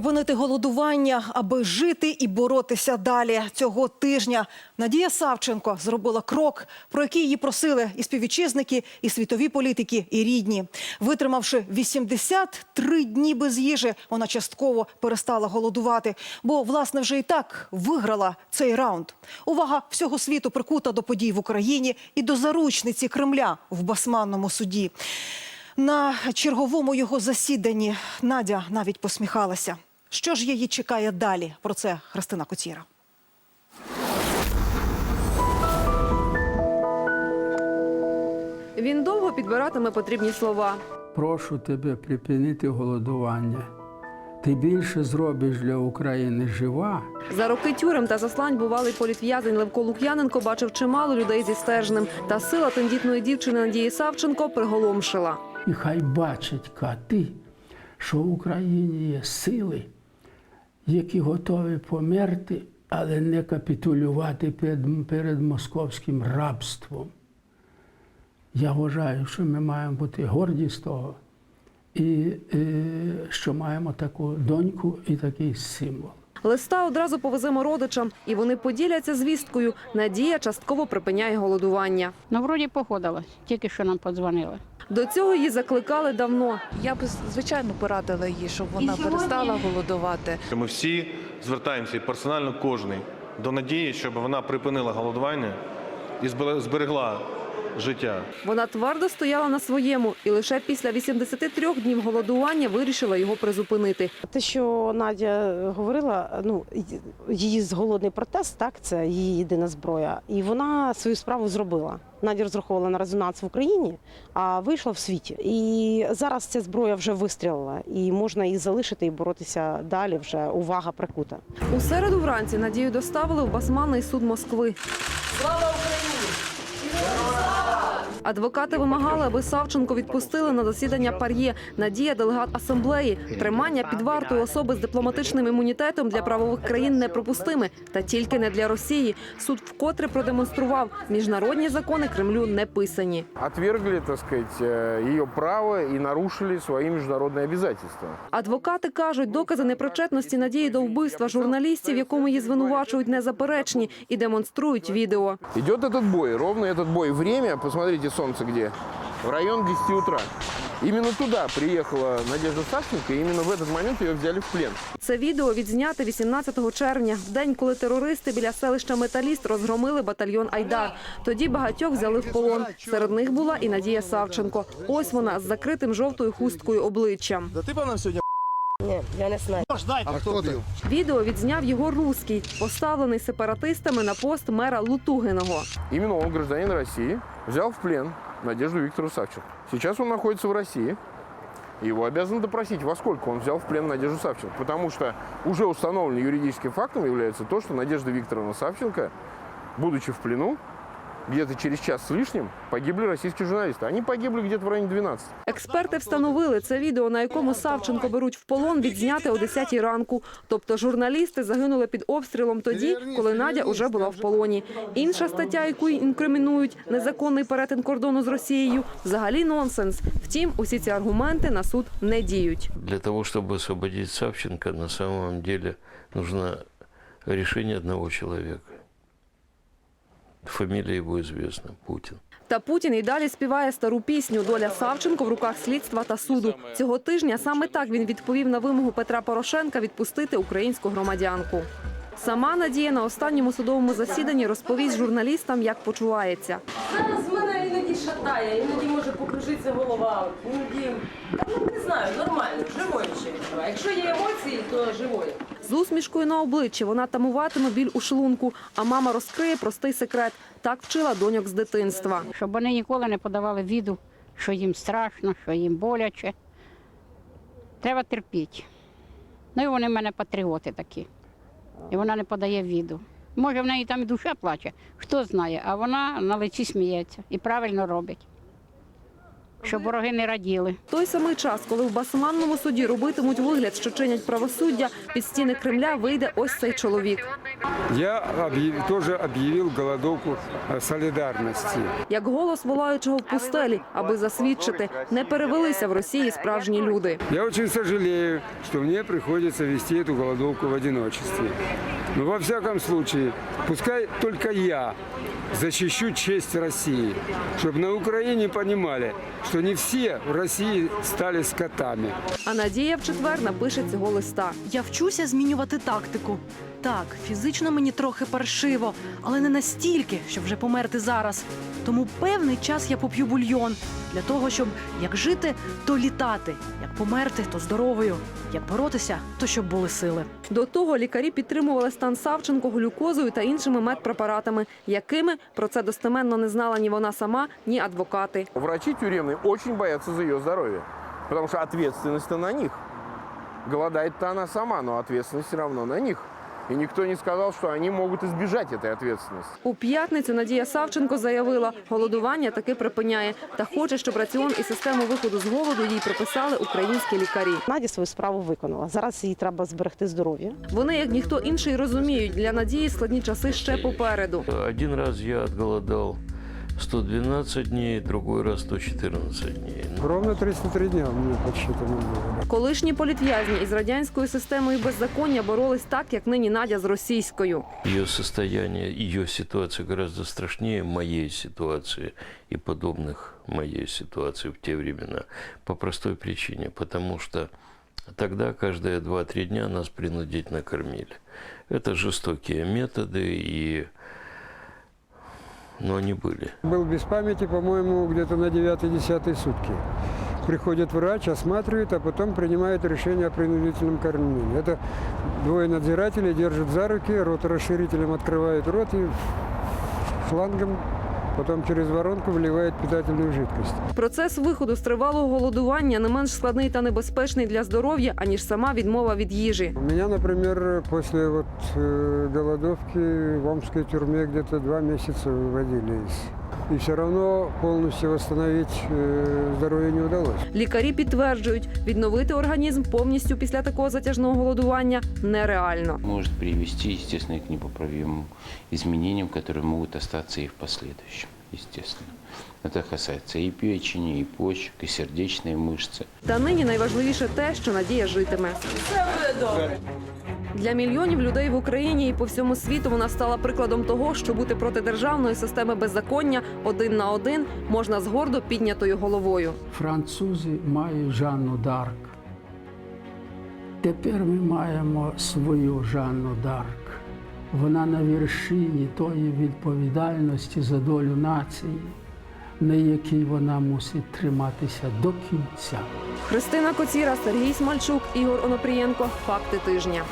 Припинити голодування, аби жити і боротися далі. Цього тижня Надія Савченко зробила крок, про який її просили і співвітчизники, і світові політики, і рідні. Витримавши 83 дні без їжі, вона частково перестала голодувати, бо власне вже і так виграла цей раунд. Увага всього світу прикута до подій в Україні і до заручниці Кремля в басманному суді. На черговому його засіданні Надя навіть посміхалася. Що ж її чекає далі? Про це Христина Коціра. Він довго підбиратиме потрібні слова. Прошу тебе припинити голодування. Ти більше зробиш для України жива. За роки тюрем та заслань бувалий політв'язень Левко Лук'яненко бачив чимало людей зі стержнем. Та сила тендітної дівчини Надії Савченко приголомшила. І хай бачать кати, що в Україні є сили, які готові померти, але не капітулювати перед, перед московським рабством. Я вважаю, що ми маємо бути горді з того, і е, що маємо таку доньку і такий символ. Листа одразу повеземо родичам, і вони поділяться звісткою. Надія частково припиняє голодування. Ну, вроді походилась, тільки що нам подзвонили. До цього її закликали давно. Я б звичайно порадила їй, щоб вона перестала голодувати. Ми всі звертаємося і персонально кожний до надії, щоб вона припинила голодування і збере- зберегла життя. Вона твердо стояла на своєму, і лише після 83 днів голодування вирішила його призупинити. Те, що Надя говорила, ну її голодний протест, так це її єдина зброя, і вона свою справу зробила. Надя розраховувала на резонанс в Україні, а вийшла в світі. І зараз ця зброя вже вистрілила, і можна її залишити і боротися далі. Вже увага прикута. У середу вранці Надію доставили в Басманний суд Москви. Адвокати вимагали, аби Савченко відпустили на засідання пар'є. Надія делегат асамблеї. Тримання під вартою особи з дипломатичним імунітетом для правових країн неприпустиме, та тільки не для Росії. Суд вкотре продемонстрував, міжнародні закони Кремлю не писані. отвергли, так сказать, э, ее право и нарушили свои международные обязательства. Адвокати кажуть, докази непричетності Надії до вбивства журналістів, якому її звинувачують, незаперечні, і демонструють відео. Идет этот бой, ровно этот бой. Время, посмотрите, солнце где? В район 10 утра. Именно туда приехала Надежда Савченко, и именно в этот момент ее взяли в плен. Це відео відзняте 18 червня, в день, коли терористи біля селища Металіст розгромили батальйон Айдар. Тоді багатьох взяли в полон. Серед них була і Надія Савченко. Ось вона з закритим жовтою хусткою обличчям. Відео відзняв його руський, поставлений сепаратистами на пост мера Лутугиного. Именно он, гражданин России, взял в плен Надежду Викторовну Савченко. Сейчас он находится в России. Его обязаны допросить, во сколько он взял в плен Надежду Савченко. Потому что уже установленным юридическим фактом является то, что Надежда Викторовна Савченко, будучи в плену, где-то через час с лишним погибли российские журналисты. Они погибли где-то в районе 12. Експерти встановили це відео, на якому Савченко беруть в полон, відзняте о 10 ранку. Тобто журналісти загинули під обстрілом тоді, коли Надя уже була в полоні. Інша стаття, яку інкримінують незаконний перетин кордону з Росією, взагалі нонсенс. Втім, усі ці аргументи на суд не діють. Для того, чтобы освободить Савченко, на самом деле нужно решение одного человека. Фамилия его известна – Путин. Та Путін і далі співає стару пісню Доля Савченко в руках слідства та суду. Цього тижня саме так він відповів на вимогу Петра Порошенка відпустити українську громадянку. Сама Надія на останньому судовому засіданні розповість журналістам, як почувається. Зараз мене іноді шатає, іноді може покружитися голова, іноді ну, не знаю, нормально, живою ще. Якщо є емоції, то живою. З усмішкою на обличчі вона тамуватиме біль у шлунку, а мама розкриє простий секрет. Так вчила доньок з дитинства. Щоб вони ніколи не подавали віду, що їм страшно, що їм боляче. Треба терпіти. Ну і вони в мене патріоти такі. І вона не подає віду. Може, в неї там і душа плаче, хто знає, а вона на лиці сміється і правильно робить. Щоб вороги не раділи. Той самий час, коли в басманному суді робитимуть вигляд, що чинять правосуддя, під стіни Кремля вийде ось цей чоловік. Я объяв- тоже объявил голодовку э, солидарности. Як голос волаючого в пустелі, аби засвідчити, не перевелися в Росії справжні люди. Я очень сожалею, что мне приходится вести эту голодовку в одиночестве. Но во всяком случае, пускай только я защищу честь России, чтобы на Украине понимали, что не все в России стали скотами. А Надія в четвер напише цього листа. Я вчуся змінювати тактику. Так, фізично мені трохи паршиво, але не настільки, щоб вже померти зараз. Тому певний час я поп'ю бульйон для того, щоб як жити, то літати, як померти, то здоровою, як боротися, то щоб були сили. До того лікарі підтримували стан Савченко глюкозою та іншими медпрепаратами, якими про це достеменно не знала ні вона сама, ні адвокати. Врачи тюремные очень боятся за ее здоровье, потому что ответственность-то на них. Голодает-то она сама, но ответственность все равно на них. И ніхто не сказав, що вони можуть збіжати цієї відповідальності. У п'ятницю Надія Савченко заявила, голодування таки припиняє та хоче, щоб раціон і систему виходу з голоду їй прописали українські лікарі. Наді свою справу виконала. Зараз їй треба зберегти здоров'я. Вони, як ніхто інший, розуміють, для Надії складні часи ще попереду. Один раз я отголодал 112 дней, другой раз 114 дней. Ну, Ровно 303 дня у меня подсчитано было. Колишні політв'язні із радянською системою беззаконня боролись так, як нині Надя з російською. Ее состояние, ее ситуация гораздо страшнее моей ситуации и подобных моей ситуации в те времена. По простой причине, потому что тогда каждые 2-3 дня нас принудительно кормили. Это жестокие методы, и... но они были. Был без памяти, по-моему, где-то на 9-10 сутки. Приходит врач, осматривает, а потом принимает решение о принудительном кормлении. Это двое надзирателей держат за руки, рот расширителем открывает рот и шлангом потом через воронку вливает питательну жидкость. Процес виходу з тривалого голодування не менш складний та небезпечний для здоров'я, аніж сама відмова від їжі. У меня, наприклад, після э, голодовки в Омській тюрмі где-то два місяці виводили И все равно полностью восстановить э, здоровье не удалось. Лікарі підтверджують, відновити організм повністю після такого затяжного голодування нереально. может привести, естественно, и к непоправимым изменениям, которые могут остаться и в последующем, естественно. Это касается и печени, и почек, и сердечной мышцы. Та нині найважливіше те, що Надія житиме. Все буде добре. Для мільйонів людей в Україні і по всьому світу вона стала прикладом того, що бути проти державної системи беззаконня один на один можна з гордо піднятою головою. Французи мають Жанну Дарк. Тепер ми маємо свою Жанну Дарк. Вона на вершині тої відповідальності за долю нації, на якій вона мусить триматися до кінця. Христина Коціра, Сергій Смальчук, Ігор Онопрієнко. Факти тижня.